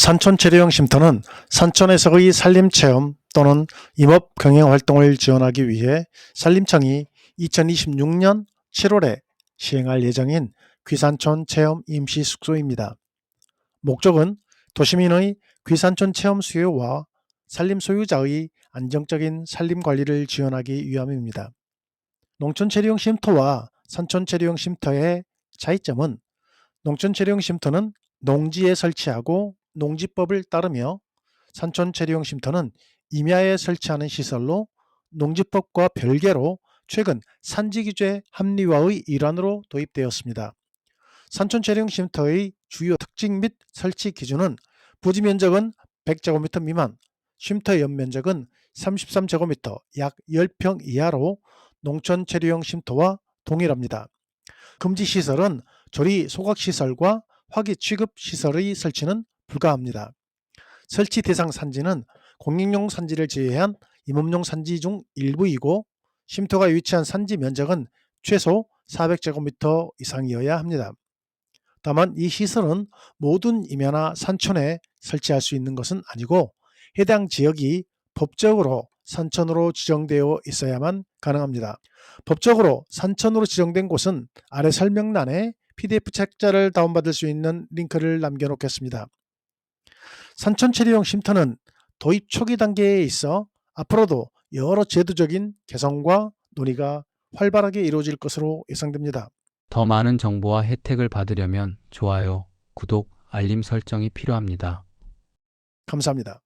산촌체류형 쉼터는 산촌에서의 산림체험 또는 임업 경영 활동을 지원하기 위해 산림청이 2026년 7월에 시행할 예정인 귀산촌 체험 임시 숙소입니다. 목적은 도시민의 귀산촌 체험 수요와 산림 소유자의 안정적인 산림 관리를 지원하기 위함입니다. 농촌 체류형 쉼터와 산촌 체류형 쉼터의 차이점은 농촌 체류형 쉼터는 농지에 설치하고 농지법을 따르며 산촌체류형 쉼터는 임야에 설치하는 시설로 농지법과 별개로 최근 산지규제 합리화의 일환으로 도입되었습니다. 산촌체류형 쉼터의 주요 특징 및 설치 기준은 부지 면적은 100제곱미터 미만, 쉼터 연면적은 33제곱미터 약 10평 이하로 농촌 체류형 쉼터와 동일합니다. 금지 시설은 조리 소각 시설과 화기 취급 시설의 설치는 불가합니다. 설치 대상 산지는 공익용 산지를 제외한 임업용 산지 중 일부이고 쉼터가 위치한 산지 면적은 최소 400제곱미터 이상이어야 합니다. 다만 이 시설은 모든 임야나 산촌에 설치할 수 있는 것은 아니고 해당 지역이 법적으로 산촌으로 지정되어 있어야만 가능합니다. 법적으로 산촌으로 지정된 곳은 아래 설명란에 PDF 책자를 다운받을 수 있는 링크를 남겨놓겠습니다. 산촌체류형 쉼터는 도입 초기 단계에 있어 앞으로도 여러 제도적인 개선과 논의가 활발하게 이루어질 것으로 예상됩니다. 더 많은 정보와 혜택을 받으려면 좋아요, 구독, 알림 설정이 필요합니다. 감사합니다.